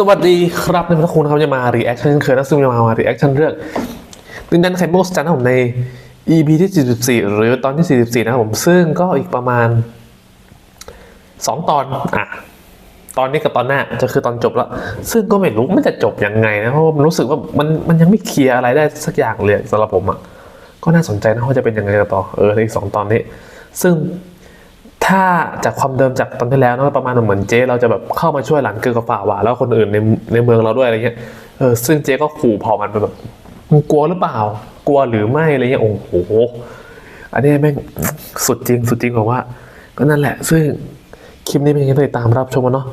สวัสดีครับในพัทคุณครับจะมา reaction เช่นเคยนะซึ่งจะมา reaction เรื่องดินแดนไข่มุกสจันนะผมใน EP ที่ 44 หรือตอนที่ 44 นะครับผมซึ่งก็อีกประมาณ 2 ตอนอะตอนนี้กับตอนหน้าจะคือตอนจบแล้ว ซึ่งก็ไม่รู้มันจะจบยังไงนะเพราะว่ามันรู้สึกว่ามันมันยังไม่เคลียร์อะไรได้สักอย่างเลยสำหรับผมอะก็น่าสนใจนะว่าจะเป็นยังไงกันต่อเออในอีกสองตอนนี้ ซึ่ง ถ้าจากความเดิมจากตอนที่แล้วนะประมาณเหมือนเจ๊เราจะแบบเข้ามาช่วยหลังเกือกับฝ่าหวาแล้วคนอื่นในในเมืองเราด้วยอะไรเงี้ยเออซึ่งเจ๊ก็ขู่เผ่ามันไปแบบมึงกลัวหรือเปล่า กลัวหรือไม่อะไรเงี้ยโอ้โหอันนี้แม่งสุดจริงสุดจริงกว่าว่า ก็นั่นแหละ ซึ่งคลิปนี้เป็นยังไงต้องติดตามรับชมกันเนาะ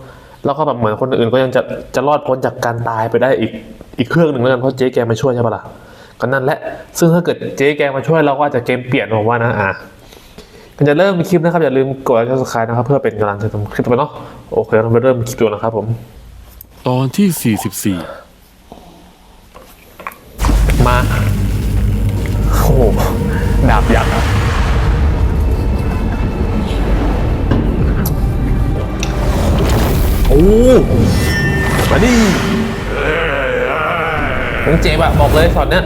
แล้วก็แบบเหมือนคนอื่นก็ยังจะจะรอดพ้นจากการตายไปได้อีกอีกเครื่องหนึ่งแล้วกันเพราะเจ๊แกมาช่วยใช่ปะล่ะก็นั่นแหละ ซึ่งถ้าเกิดเจ๊แกมาช่วยเราก็อาจจะเกมเปลี่ยนผมว่านะอะ ก่อนจะเริ่มคลิปนะครับ อย่าลืมกดไลค์กด subscribe นะครับ เพื่อเป็นกำลังใจทำคลิปต่อไปเนาะโอเคเราไปเริ่มคลิปดูนะครับผมตอนที่ 44 มาโอ้โหดาบยักษ์โอ้มาดิมึงเจ็บอะบอกเลยสอนเนี้ย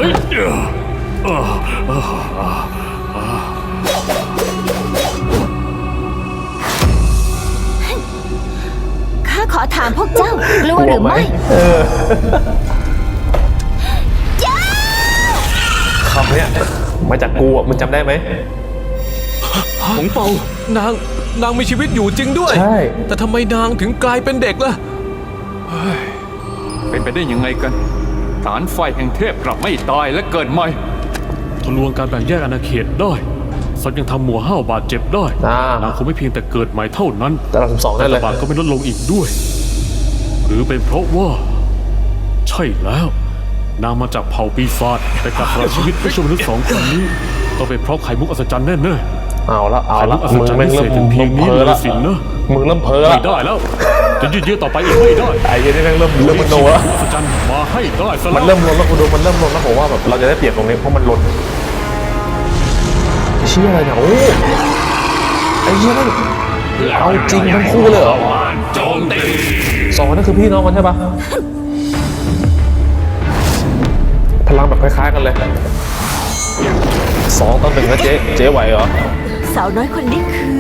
อถามพวกเจ้ากลัวหรือไม่เออคำเนี้ยมาจากกูอะมึงจำได้ไหม หงเปานางนางมีชีวิตอยู่จริงด้วย ใช่ แต่ทำไมนางถึงกลายเป็นเด็กล่ะ เป็นไปได้ยังไงกัน ฐานไฟแห่งเทพกลับไม่ตายและเกิดใหม่ ทะลวงการแบ่งแยกอาณาเขตได้ สัตว์ยังทำหมัวห้าวบาดเจ็บได้อ่า นางคงไม่เพียงแต่เกิดใหม่เท่านั้น แต่เราสองแต่ได้เลตยบาดก็ไม่ลดลงอีกด้วย หรือเป็นเพราะว่า ใช่แล้ว นางมาจากเผ่าปีศาจแต่การสละชีวิตเพื่อช่วยมนุษย์สองคนนี้ต้องเป็นเพราะไข่มุกอัศจรรย์แน่ๆเอาละเอาละไข่มุกอัศมึงจรรย์แม่งเริ่มพิเศษถึงเพียงนี้เพ้อละเลยสินะมึงเริ่มเพ้อไม่ละได้แล้ว จะยืดเยื้อต่อไปอีกไม่ได้ไอ้เหี้ยนี่แม่งเริ่มเริ่มมันโนแล้วอาจารย์มาให้ได้ซะมันแล้วเริ่มลนแล้วกูดูมันเริ่มลนแล้วผมว่าแบบเราจะได้เปรียบตรงนี้เพราะมันลน เชี่ยอะไรเนี่ยโอ้ไอ้เหี้ยนั่นเอาจริงทั้งคู่เลยเหรอโจมตีสองคนนั่นคือพี่น้องกันใช่ปะพลังแบบคล้ายๆกันเลยสองต่อหนึ่งนะเจ๊เจ๊ไหวเหรอสาวน้อยคนนี้คือ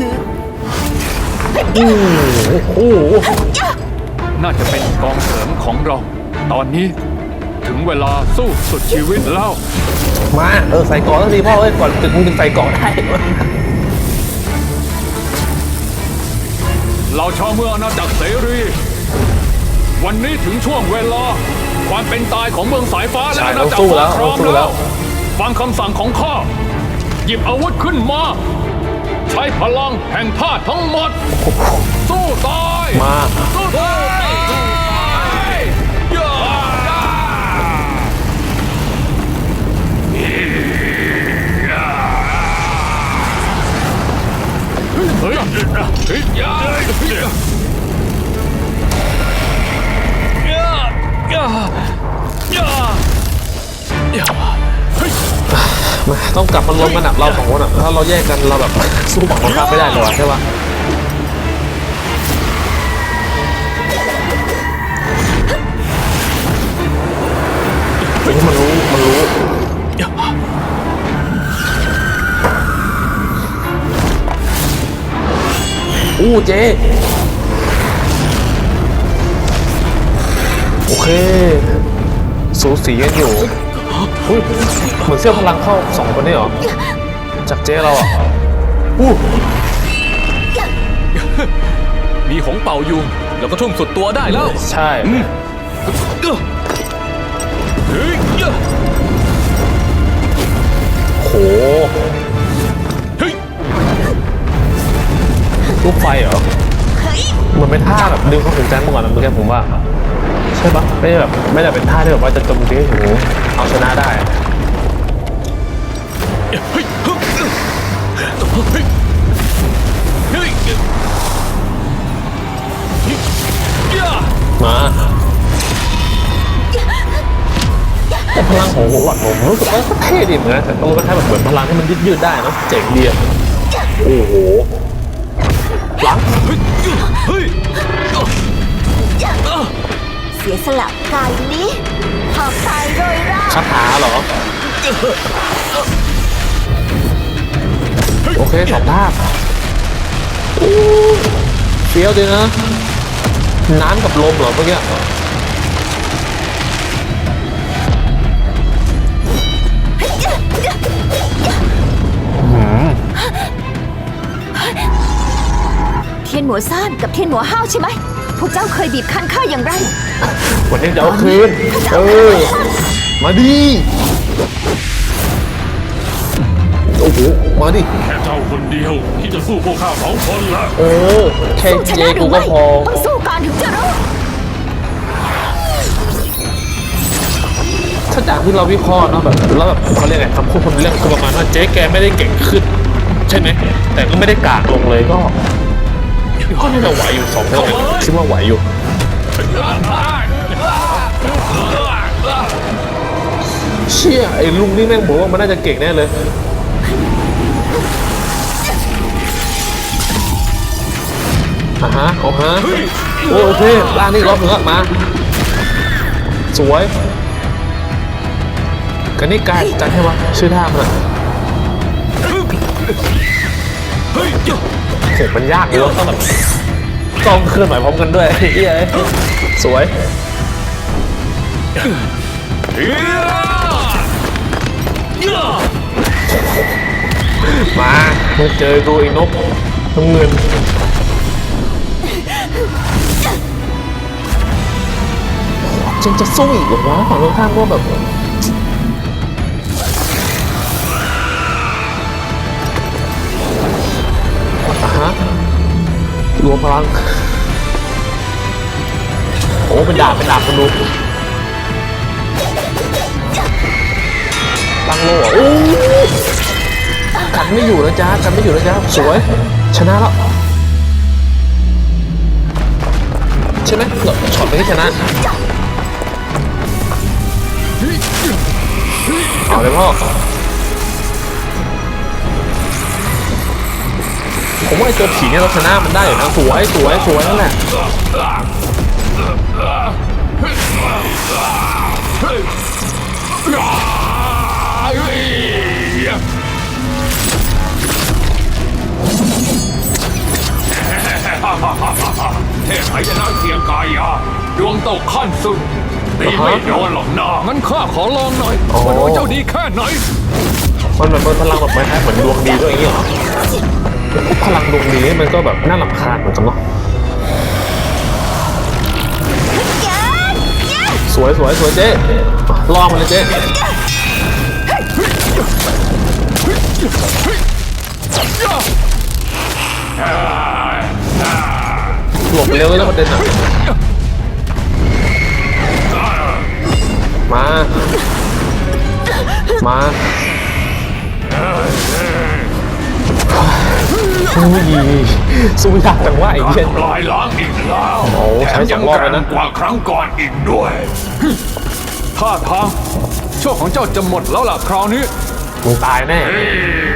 โอ้โหน่าจะเป็นกองเสริมของเรา ตอนนี้ ถึงเวลาสู้สุดชีวิตแล้วมาเออใส่เกาะสักทีพ่อเอ้ยก่อนถึงมึงจะใส่เกาะได้ เราชาวเมืองอาณาจักรเสรี วันนี้ถึงช่วงเวลา ความเป็นตายของเมืองสายฟ้าและใช่อาต้ณาองจักรสู้แล้วพร้ต้อองมสู้แล้แล้ว ว ฟังคำสั่งของข้าหยิบอาวุธขึ้นมา ใช้พลังแห่งธาตุทั้งหมด สู้ตายมา สู้ตาย ต้องกลับมารวมกันอะเราสองคนอะถ้าเราแยกกันเราแบบสู้ฝั่งตรงข้ามไม่ได้เลยว่ะใช่ปะเฮ้มันรู้มันรู้อู้เจ๊โอเคสูสีกันอยู่ เหมือนเสื้อพลังเข้าสองคนนี้เหรอ จากเจ๊เราอะอู้มีหงเป่าอยู่ แล้วก็ทุ่มสุดตัวได้แล้ว ใช่เฮ้ยโหเฮ้ยลูกไฟเหรอเฮ้ยมันเป็นท่าแบบดึงเขาถึงจันเมื่อก่อนนะเมื่อกี้ผมว่าใช่ปะไม่ได้แบบไม่ได้เป็นท่าที่แบบว่าจะโจมตีให้ถึงเอาชนะได้อะเฮ้ยเฮ้ยเฮ้ยเฮ้ยย่ามาแต่พลังของหัวหวัดผมรู้สึกว่าก็เท่ดีเหมือนกันแต่ตัวมันแค่แบบเหมือนพลังที่มันยืดยืดๆได้เนอะเจ๋งดีอะโอ้โหหลังเฮ้ยเฮ้ย เสียายนี้หากตายโดยราบคาถาเหรอ โอเคสองภาพอู้เฟี้ยวดีนะ น้ำกับลมเหรอเมื่อกี้ เทียนหมัวซ่านกับเทียนหมัวห้าวใช่ไหม พวกเจ้าเคยบีบคั้นข้าอย่างไร วันนี้จะเอาคืนเออมาดิโอ้โหมาดิแค่เจ้าคนเดียวที่จะสู้พวกข้าสองคนละเออแค่สู้ชเจนะหรืกูอก็ไม่พอต้องสู้ก่อนถึงจะรู้ถ้าจากที่เราวิเคราะห์เนาะแบบแล้วแบบเขาเรียกไงคำพูดคนเรื่องคือประมาณว่าเจ๊แกไม่ได้เก่งขึ้น ใช่ไหมแต่ก็ไม่ได้กากลงเลยก็ ก็น่าจะไหวอยู่สองเท่าคิดว่าไหวอยู่เชี่ยไอ้ลุงนี่แม่งบอกว่ามันน่าจะเก่งแน่เลยอ่าฮะเอาฮะโอ้โอเคล่างนี่รอบหนึ่งละมา สวยกันนี่กายจัดให้วะชื่อท่ามันอะ โหมันยากเลยต้องแบบต้องเคลื่อนไหวพร้อมกันด้วยเฮ้ยสวยมามาเจอกูไอ้นกน้ำเงินจึงจะสู้อีกเหรอวะฝั่งตรงข้ามก็แบบ รวมพลัง โอ้ เป็นดาบ เป็นดาบคุณดูตั้งโล่อะโอ้กันไม่อยู่นะจ๊ะกันไม่อยู่นะจ๊ะสวย ชนะแล้ว ใช่ไหมเหรอช็อตไปที่ชนะ เอาเลยพ่อ ผมว่าไอ้ตัวผีเนี่ยเราชนะมันได้อยู่นะสวยสวยสวยนั่นแหละเทพไชนะเสียงกายาดวงตกขั้นสุดตีไม่โดนหรอกนะงั้นข้าขอลองหน่อยว่าดวงเจ้าดีแค่ไหนมันแบบมันพลังแบบไม่แพ้เหมือนดวงดีด้วยอย่างเงี้ยเหรอ พลังดวงดีนี่มันก็แบบน่ารำคาญเหมือนกันเนาะสวยสวยสวยเจ๊ลองมันเลยเจ๊หลบเร็วเลยนะประเด็นอะมา มา อุ้ยสู้ยากจังว่าไอ้เหี้ย ลายล้างอีกแล้วโอ้ใช้สองรอบแล้วนะ แถมยังแกร่งกว่าครั้งก่อนอีกด้วยท่าทางโชคของเจ้าจะหมดแล้วล่ะคราวนี้ มึงตายแน่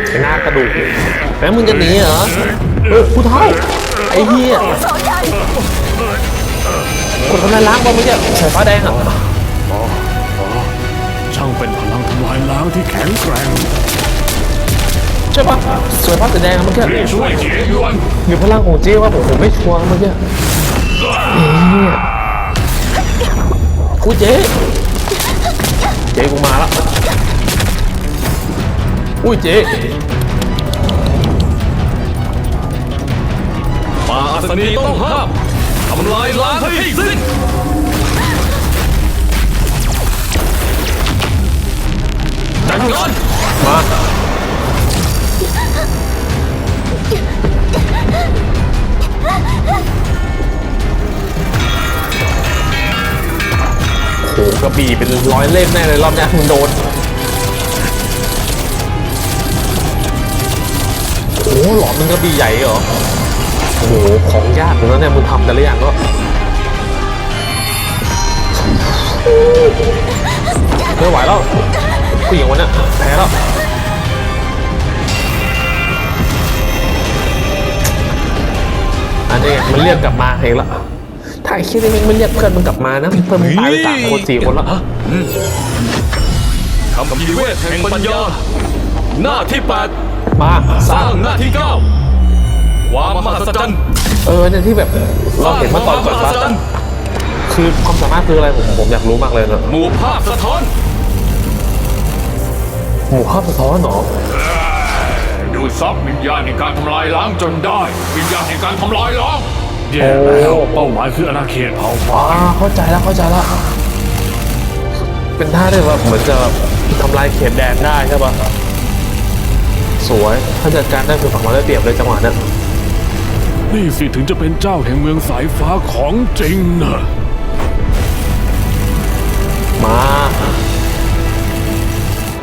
ไอ้หน้ากระดูกแล้วมึงจะหนีเหรอเออผู้เท่าไอ้เหี้ยโสยันคนทำลายล้างบอลเมื่อกี้สายฟ้าแดงอะช่างเป็นพลังทำลายล้างที่แข็งแกร่งใช่ปะสายฟ้าสีแดงเมื่อกี้รีบช่วยเจียยวนหรือพลังของเจ๊ว่าผมผมไม่ชัวร์เมื่อกี้เหี้ยอุ้ยเจ๊เจ๊กูมาแล้วอุ้ยเจ๊ป่าอัศนีต้องห้ามทำลายล้างให้สิ้นจัดการมา โหกระบี่เป็นร้อยเล่มแน่เลยรอบนี้มึงโดนโอ้โหหลอมมึงกระบี่ใหญ่เหรอโอ้โหของยากเลยนะเนี่ยมึงทำแต่ละอย่างก็ไม่ไหวแล้วผู้หญิงวันนี้แพ้แล้ว อันนี้ไงมันเรียกกลับมาเองละทถ่ายคิดนี่มันไม่เรียกเพื่อนมันกลับมานะเพื่อนมันตายไปสามคนสี่คนแล้วคำพีเวทแห่งปัญญา หน้าที่แปดมาสสร้าร้างงหน้าที่เก้าความมหัศจรรย์เออเนี่ยที่แบบเราเห็นมาตอนก่อนสร้างว่าความมหัศจรรย์คือความสามารถคืออะไรผมผมอยากรู้มากเลยนะหมู่ภาพสะท้อน หมู่ภาพสะท้อนเหรอ ดูซับวิญญาณในการทำลายล้างจนได้ วิญญาณในการทำลายล้างแย่แล้วเป้าหมายคืออาณาเขตเผ่าฟ้าอ่าเข้าใจแล้วเข้าใจแล้วเป็นท่าที่ว่าเหมือนจะทำลายเขตแดนได้ใช่ปะสวยถ้าจัดการได้คือฝั่งเราได้เปรียบเลยจังหวะนั้นนี่สิถึงจะเป็นเจ้าแห่งเมืองสายฟ้าของจริงนะมา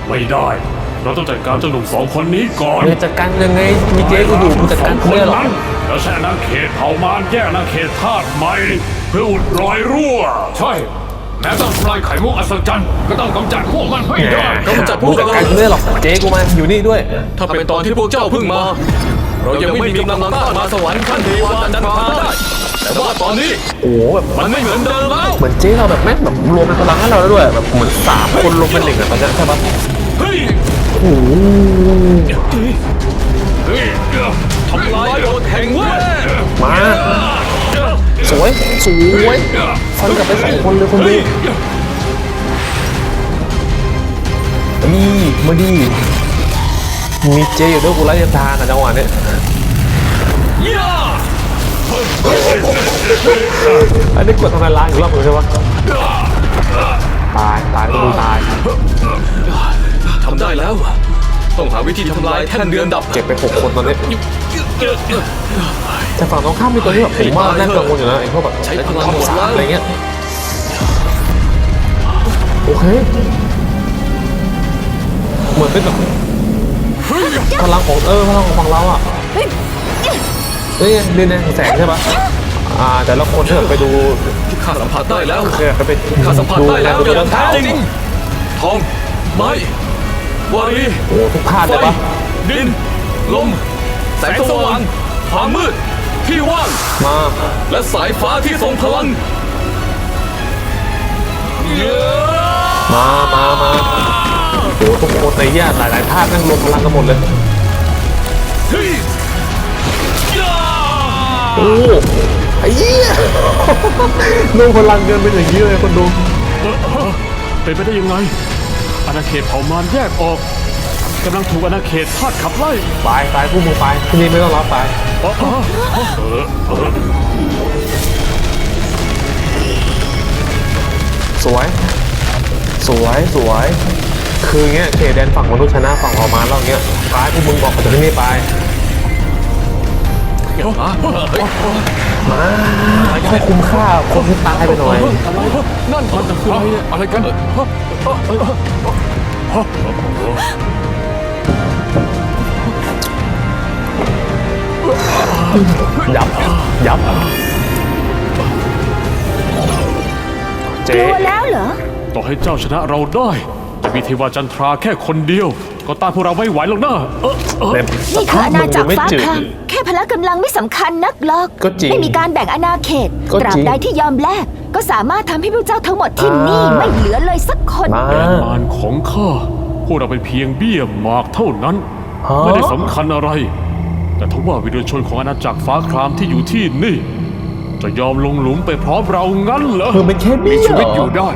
ไม่ได้ เราต้องจัดการเจ้าหนุ่มสองคนนี้ก่อนเดี๋ยวจัดการยังไงมีเจ๊กูอยู่มึงจัดการกูไม่ได้หรอกแล้วใช้อาณาเขตเผ่ามารแยกอาณาเขตธาตุใหม่เพื่ออุดรอยรั่ว ใช่ แม้ต้องทำลายไข่มุกอัศจรรย์ก็ต้องกำจัดพวกมันให้ได้กำจัดพวมึกงจัดเราการกูไม่ได้หรอกเจ๊กูมาอยู่นี่ด้วยถ้าเป็นตอนที่พวกเจ้าเพิ่งมา เรายังไม่มีกำลังต้านมาสวรรค์ขั้นเทวาจันทราได้ แต่ว่าตอนนี้โอ้โหแบบมันไม่เหมือนเดิมแล้ว เหมือนเจ๊เราแบบแม่งแบบรวมพลังให้เราแล้วด้วยแบบเหมือนสามคนรวมเป็นหนึ่งอะตอนเนี้ยใช่ปะ เฮ้ย โอ้โหทำลายกฎแห่งเวทมา สวย สวยฟันกลับไปสองคนเลยคนดูนี่มาดี มีเจอยู่ด้วยกูไล่ยันทานอะจังหวะเนี้ยอันนี้กดทำลายล้างอีกรอบหนึงใช่ปะตาย ตายก็ดูตาย ทำได้แล้ว ต้องหาวิธีทำลายแท่นเดือนดับ เจ็บไปหกคนตอนนี้แต่ฝั่งตรงข้ามมีตัวที่แบบผมว่าน่ากังวลอยู่นะไอ้พวกแบบใช้พลังท็อปหมดสามแล้วอะไรเงี้ยโอเคเหมือนเป็นแบบพลังของเออพลังของฝั่งเราอะนี่ไงนี่ไงแสงใช่ปะอ่าแต่ละคนที่แบบไปดูข้าสัมผัสได้แล้วเคยไปข้าสัมผัสดูได้งาแล้นวดูอเรื่ย่าองงแท้ขาวจริงทองไม้ วารีโอ้โหทุกพลาดไฟเลยปะดิน ลม แสงสว่างความมืด ที่ว่าง มา และสายฟ้าที่ทรงพลังเย้มามามาโอ้โหทุกคนในแย่หลาย ๆ ภาคนั่งรวมพลังกันหมดเลยเฮ้ยย่าโอ้ไอ้เหี้ยรวมพลังเกินเป็นอย่างนี้เลยคนดูเป็นไปได้ยังไง อาณาเขตเผ่ามารแยกออกกำลังถูกอาณาเขตธาตุขับไล่ไปไปพวกมึงไปที่นี่ไม่ต้องรับไปอ๋ออ๋อเออเออสวย สวยสวย คือเงี้ยเขตแดนฝั่งมนุษย์ชนะฝั่งออกมาแล้วเงี้ยไปพวกมึงบอกจากที่นี่ไปมาให้ คุ้มค่าคนที่ตายไปหน่อยนั่นมันคืออะไรเนี่ยอะไรกันยับยับเจ๊กลัวแล้วเหรอต่อให้เจ้าชนะเราได้ จะมีเทวาจันทราแค่คนเดียว ก็ต้านพวกเราไม่ไหวหรอกนะเออเออเต็มนี่คืออาณาจักรมึงยังไม่ฟ้าจืดคำแค่พละกำลังไม่สำคัญนักหรอก ก็จริงไม่มีการแบ่งอาณาเขต ก็ตราจบริง ใดที่ยอมแลกก็สามารถทำให้พวกเจ้าทั้งหมดที่นี่อ่าไม่เหลือเลยสักคน มาแดนมารของข้าพวกเราเป็นเพียงเบี้ยหมากเท่านั้น ฮะ ไม่ได้สำคัญอะไร แต่ทว่าวิญญาณชนของอาณาจักรฟ้าครามที่อยู่ที่นี่ จะยอมลงหลุมไปพร้อมเรางั้นเหรอมึงเป็นแค่เบี้มียชีวิตอยู่ได้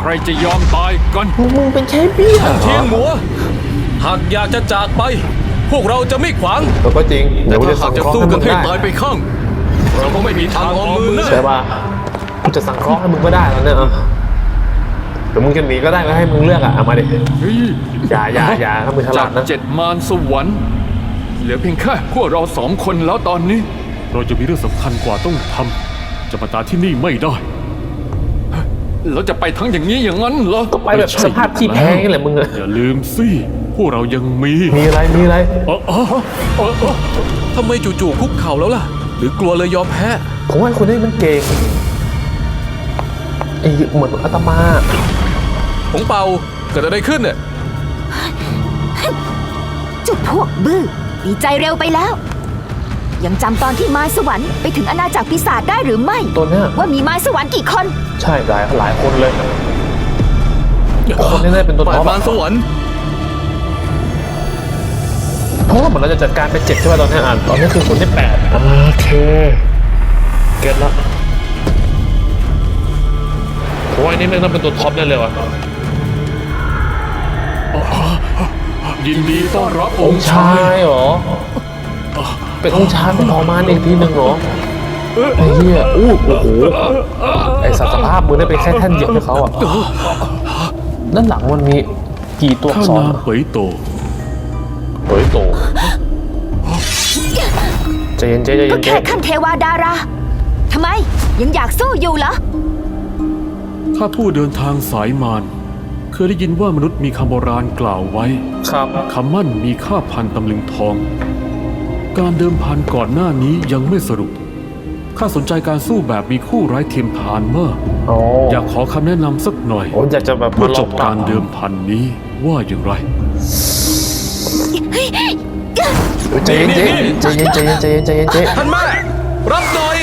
ใครจะยอมตายกันมึงเป็นแค่เบี้ยเทียงหมัว หากอยากจะจากไป พวกเราจะไม่ขวาง แล้วก็จริงแต่เดี๋ยวกูถ้าจะหาสั่กงจะเคราะห์สู้ให้กัมึนงให้ได้ตายไปข้าง เราก็ไม่มีทางออมมือนะใช่ป่ะกูจะสั่งเคราะห์ให้มึงก็ได้แล้วเนี่ยเออเดี๋ยวมึงจะหนีก็ได้ก็ให้มึงเลือกอะเอามาดิเฮ้ยอย่าอย่าอย่าถ้ามึงฉจาลากดนะเจ็ดมารสวรรค์ เหลือเพียงแค่พวกเราสองคนแล้วตอนนี้ เราจะมีเรื่องสำคัญกว่าต้องทำจะมาตายที่นี่ไม่ได้ เราจะไปทั้งอย่างนี้อย่างนั้นเหรอก็ไปแบบสภาพที่แพ้นี่แหละมึงอะอย่าลืมสิพวกเรายังมีมีอะไรมีอะไรเออเออเออเออทำไมจู่ๆคุกเข่าแล้วล่ะ หรือกลัวเลยยอมแพ้ผมว่าไอ้คนนี้มันเก่งไอ้เหมือนอาตมาผงเป่าเกิดอะไรขึ้นเนี่ยเจุดพวกบื้อดีใจเร็วไปแล้ว ยังจำตอนที่ไม้สวรรค์ไปถึงอาณาจักรปีศาจได้หรือไม่ ตัวเนี้ยว่ามีไม้สวรรค์กี่คน ใช่หลายหลายคนเลยคนนี้น่าจะเป็นตัวฝ่าท็ยอปมารสวรรค์เพราะว่าเหมือนเราจะจัดการไปเจ็ดใช่ไหมตอนนี้อ่านตอนนี้คือคนที่แปดโอเคเก็ตละโอ้ยนี่น่าเป็นตัวท็อปแน่เลยว่ะยินดีต้อนรับอองงค์ค์ชาชายยเหรอ เป็นองค์ชายเป็นพอมานอีกทีหนึ่งเหรอไอ้เหี้ยอู้โอ้โหไอ้สัตว์สภาพมือได้เป็นแค่แท่นเหยียบให้เขาอะด้านหลังมันมีกี่ตัวอัข้ากษรนางอะเปยโต เฮ้ยโตใจเย็นใจเย็นใจก็เย็นแค่ขั้นเทวาดาราทำไมยังอยากสู้อยู่เหรอถ้าผู้เดินทางสายมารเคยได้ยินว่ามนุษย์มีคำโบราณกล่าวไว้ครับ คำมั่นมีค่าพันตำลึงทอง การเดิมพันก่อนหน้านี้ยังไม่สรุป ข้าสนใจการสู้แบบมีคู่ไร้เทียมทานมาก โอ้อยากขอคำแนะนำสักหน่อยผมอยากจะแบบเพื่อจบมลการองเดิมพันนี้ว่าอย่างไร ใจเย็นใจเย็นใจเย็นใจเย็นใจเย็นใจเย็นใจเย็นท่านแม่รับหน่อย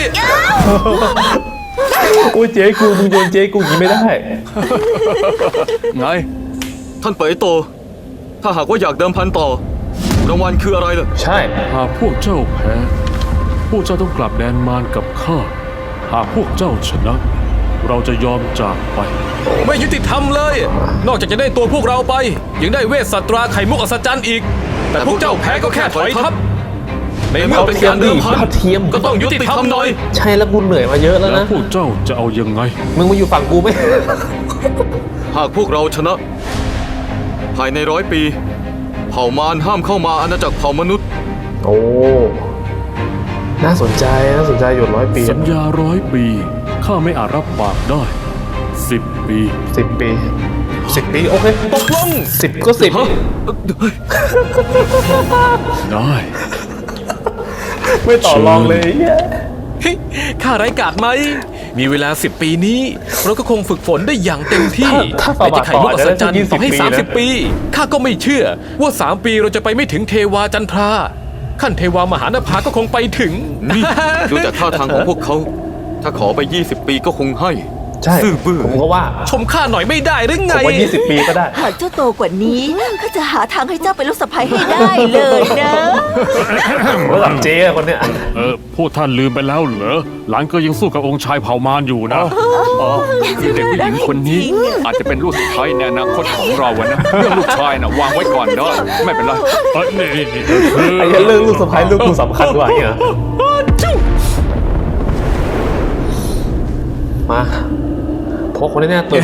อุ้ยเจ๊กูมึงโยนเจ๊กูอย่างนี้ไม่ได้ ไง ท่านเป๋ยโต ถ้าหากว่าอยากเดิมพันต่อ รางวัลคืออะไรล่ะ ใช่ หากพวกเจ้าแพ้ พวกเจ้าต้องกลับแดนมารกับข้า หากพวกเจ้าชนะ เราจะยอมจากไป ไม่ยุติธรรมเลย นอกจากจะได้ตัวพวกเราไป ยังได้เวสสัตราไข่มุกอัศจรรย์อีก แต่พวกเจ้าแพ้ก็แค่ถอยทัพในเมื่อเป็นการเดิมพันเทียมก็ต้องยุติธรรมหน่อย ใช่แล้วกูเหนื่อยมาเยอะแล้วแล้วนะ พวกเจ้าจะเอายังไง มึงมาอยู่ฝั่งกูไหมหากพวกเราชนะ ภายในร้อยปีเผ่ามารห้ามเข้ามาอาณาจักรเผ่ามนุษย์ โอ้ น่าสนใจ น่าสนใจอยู่ร้อยปีสัญญาร้อยปี ข้าไม่อาจรับปากได้สิบปีสิบปีสิบปี โอเคตกลงสิบก็สิบฮะได้ ไม่ต่อรองเลยข้าไร้กาดไหม มีเวลาสิบปีนี้ เราก็คงฝึกฝนได้อย่างเต็มที่ถ้าถ้าแต่จะไขมุกอัศจรรย์ต่ออาจจะได้สักต่อให้20สามสิบปีนะปี ข้าก็ไม่เชื่อว่าสามปีเราจะไปไม่ถึงเทวาจันทรา ขั้นเทวามหานภาก็คงไปถึงนี่ดูจากท่าทางของพวกเขา ถ้าขอไป 20 ปีก็คงให้ ใช่ซื่อบื้อผมก็ว่าชมข้าหน่อยไม่ได้หรือผไง มว่ายี่สิบปีก็ได้ หากเจ้าโตกว่านี้ข้าจะหาทางให้เจ้าเป็นลูกสะใภ้ให้ได้เลยนะระดับเจ๊อะคนเนี้ยเออพวกท่านลืมไปแล้วเหรอ หลานก็ยังสู้กับองค์ชายเผ่ามารอยู่นะ อ๋อคือเด็กผู้หญิงคนนี้ อาจจะเป็นลูกสะใภ้ในอนาคตของเราอะนะเรื่องลูกชายน่ะวางไว้ก่อนเนาะไม่เป็นไร เออนี่นี่นี่คือไอ้เหี้ยเรื่องลูกสะพ้ายลูกกูสำคัญกว่าเนี่ยมา เพราะคนนี้แน่ตื่น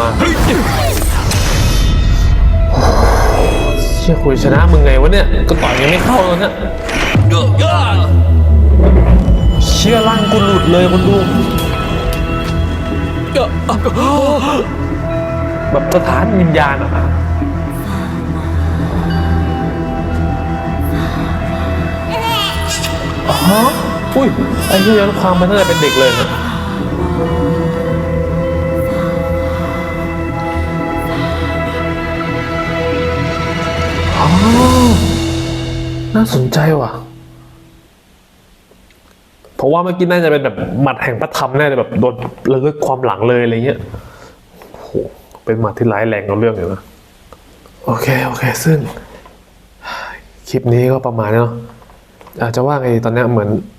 มาเชี่ยคุยชนะมึงไงวะเนี่ย ก็ต่อยยังไม่เข้าเลยเนี่ยเชี่ยร่างกูหลุดเลยคนดูแบบสถานวิญญาณอะอ๋อ อุ้ยไอ้เหี้ยย้อนความมันน่าจะเป็นเด็กเลยนะอ๋อน่าสนใจว่ะ เพราะว่าเมื่อกี้น่าจะเป็นแบบหมัดแห่งพระธรรมแน่เลยแบบโดนระลึกความหลังเลยอะไรเงี้ยโอ้โหเป็นหมัดที่ร้ายแรงเอาเรื่องอยู่นะ โอเค โอเค ซึ่ง คลิปนี้ก็ประมาณนี้เนาะอาจจะว่าไงตอนเนี้ยเหมือนอ่า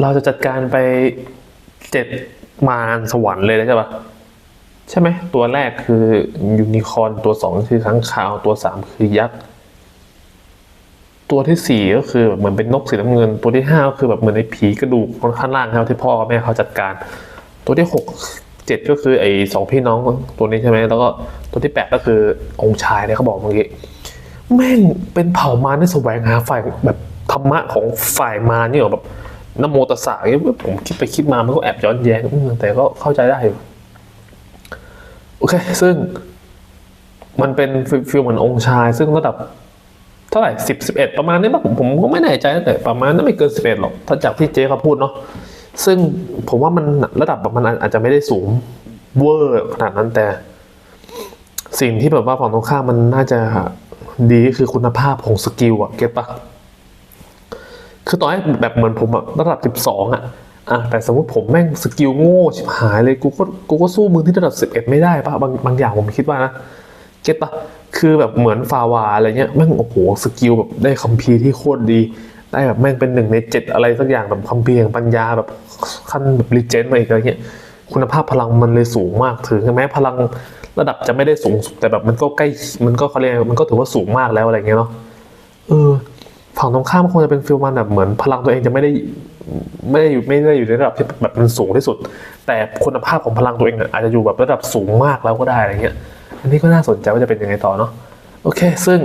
เราจะจัดการไปเจ็ดมารสวรรค์เลยนะใช่ปะใช่ไหมตัวแรกคือยูนิคอร์นตัวสองคือค้างคาวตัวสามคือยักษ์ตัวที่สี่ก็คือแบบเหมือนเป็นนกสีน้ำเงิน ตัวที่ห้าก็คือแบบเหมือนในผีกระดูกคนข้างล่างครับที่พ่อแม่เขาจัดการ ตัวที่หกเจ็ดก็คือไอ้สองพี่น้องตัวนี้ใช่ไหมแล้วก็ตัวที่แปดก็คือองค์ชายเนี่ยเขาบอกเมื่อกี้แม่งเป็นเผ่ามารที่แสวงหาฝ่ายแบบ ธรรมะของฝ่ายมารนี่เหรอแบบนโมตส่าเงี้ยผมคิดไปคิดมามันก็แอบย้อนแย้งแต่ก็เข้าใจได้อยู่โอเค ซึ่งมันเป็นฟิลเหมือนองค์ชาย ซึ่งระดับเท่าไหร่สิบสิบเอ็ดประมาณนี้ป่ะผมผมก็ไม่แน่ใจนะแต่ประมาณนั้นไม่เกินสิบเอ็ดหรอกถ้าจากที่เจ๊เขาพูดเนาะซึ่งผมว่ามันระดับมันอาจจะไม่ได้สูงเวอร์ขนาดนั้นแต่ สิ่งที่แบบว่าฝั่งตรงข้ามมันน่าจะดีคือคุณภาพของสกิลอะเก็ตปะ คือต่อให้แบบเหมือนผมอะระดับ 12อะอะแต่สมมติผมแม่งสกิลโง่ชิบหายเลยกูก็กูก็สู้มึงที่ระดับ 11 ไม่ได้ปะบางบางอย่างผมคิดว่านะเก็ตปะคือแบบเหมือนฟาวาอะไรเงี้ยแม่งโอ้โหสกิลแบบได้คัมภีร์ที่โคตรดีได้แบบแม่งเป็นหนึ่งในเจ็ดอะไรสักอย่างแบบคัมภีร์แห่งปัญญาแบบขั้นแบบรีเจนมาอีกอะไรเงี้ยคุณภาพพลังมันเลยสูงมากถึงแม้พลังระดับจะไม่ได้สูงสุดแต่แบบมันก็ใกล้มันก็เขาเรียกมันก็ถือว่าสูงมากแล้วอะไรเงี้ยเนาะเออ ฝั่งตรงข้ามคงจะเป็นฟิลมันแบบเหมือนพลังตัวเองจะไม่ได้ไม่ได้อยู่ไม่ได้อยู่ในระดับที่แบบมันสูงที่สุด แต่คุณภาพของพลังตัวเองอาจจะอยู่แบบระดับสูงมากแล้วก็ได้อะไรเงี้ย อันนี้ก็น่าสนใจว่าจะเป็นยังไงต่อเนาะโอเค ซึ่ง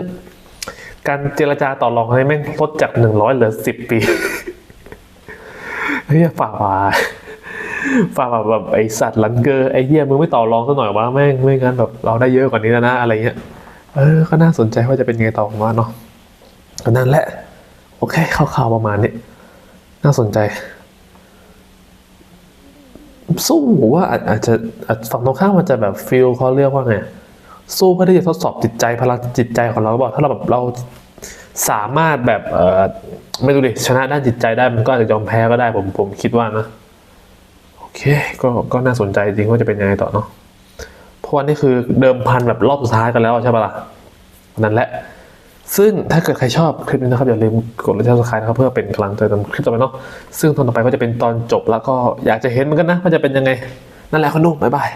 การเจรจาต่อรองให้แม่งลดจากหนึ่งร้อยเหลือสิบปีเฮียฝ่าฝ่าฝ่าฝ่าแบบไอสัตว์ลันเกอร์ไอเฮียมึงไม่ต่อรองซะหน่อยวะแม่งไม่งั้นแบบเราได้เยอะกว่านี้แล้วนะอะไรเงี้ยเออก็น่าสนใจว่าจะเป็นยังไงต่อมาเนาะ ก็นั่นแหละ โอเคข่าวๆประมาณนี้ น่าสนใจ สู้ผมว่าอาจจะอาจฝั่งตรงข้ามมันจะแบบฟิลเขาเรียกว่าไง สู้เพื่อที่จะทดสอบจิตใจพลังจิตใจของเราบอกถ้าเราแบบเราสามารถแบบเออไม่รู้ดิชนะด้านจิตใจได้มันก็อาจจะยอมแพ้ก็ได้ผมผมคิดว่านะโอเคก็ก็น่าสนใจจริงว่าจะเป็นยังไงต่อเนาะเพราะว่านี่คือเดิมพันแบบรอบสุดท้ายกันแล้วใช่ปะล่ะนั่นแหละ ซึ่งถ้าเกิดใครชอบคลิปนี้นะครับ อย่าลืมกดไลค์และซับสไครต์นะครับ เพื่อเป็นกำลังใจทำคลิปต่อไปเนาะซึ่งตอนต่อไปก็จะเป็นตอนจบแล้วก็อยากจะเห็นเหมือนกันนะว่าจะเป็นยังไง นั่นแหละคนดูบ๊ายบาย